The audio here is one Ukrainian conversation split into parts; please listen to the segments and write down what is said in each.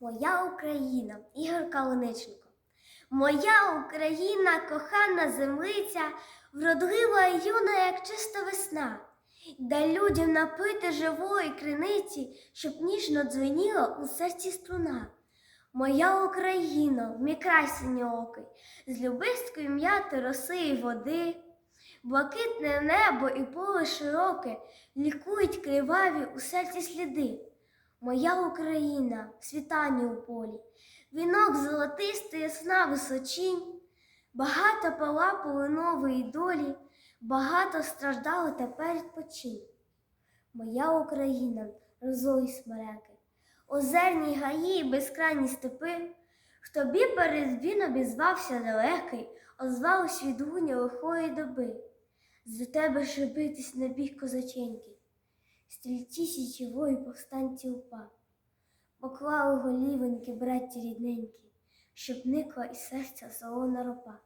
Моя Україна, Ігор Калиниченко. Моя Україна, кохана землиця, вродлива і юна, як чиста весна. Дай людям напити живої криниці, щоб ніжно дзвеніла у серці струна. Моя Україна, мій синьоокий, з любисткою м'яти роси і води, блакитне небо і поле широке лікують криваві у серці сліди. Моя Україна, світання у полі, вінок золотистий, ясна височінь, багато полапали нової долі, багато страждало тепер відпочинь. Моя Україна, розої смереки, озерні гаї, і безкрайні степи, в тобі перед він обізвався далекий, озвалось від гуня лихої доби. За тебе ж битись на біг козаченький стрільці січової повстанці упа, поклали голівеньки, братті рідненькі, щоб никла із серця солона ропа.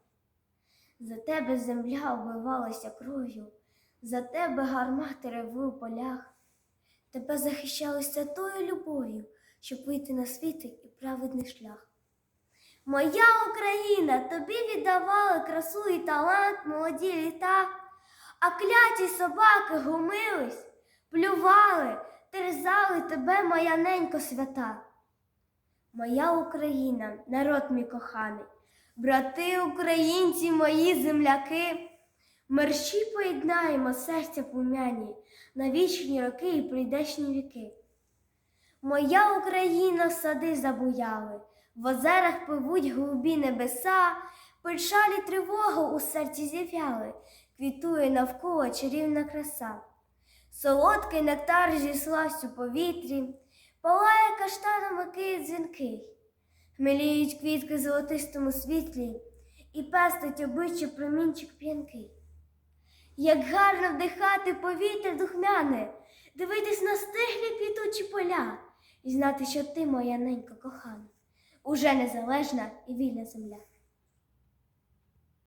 За тебе земля обливалася кров'ю, за тебе гармати ревли у полях, тебе захищали святою любов'ю, щоб вийти на світий і праведний шлях. Моя Україна, тобі віддавали красу і талант молоді літа, а кляті собаки гумились плювали, терзали тебе, моя ненько свята. Моя Україна, народ мій коханий, брати українці, мої земляки, мерщі поєднаємо серця плумяні на вічні роки і прийдешні віки. Моя Україна, сади забуяли, в озерах пливуть голубі небеса, печалі тривогу у серці зів'яли, квітує навколо чарівна краса. Солодкий нектар зіслась у повітрі, палає каштанами київ дзвінкий, хмеліють квітки в золотистому світлі і пестить обличчя промінчик п'янкий. Як гарно вдихати повітря духмяне, дивитись на стиглі квітучі поля і знати, що ти, моя ненька кохана, уже незалежна і вільна земля.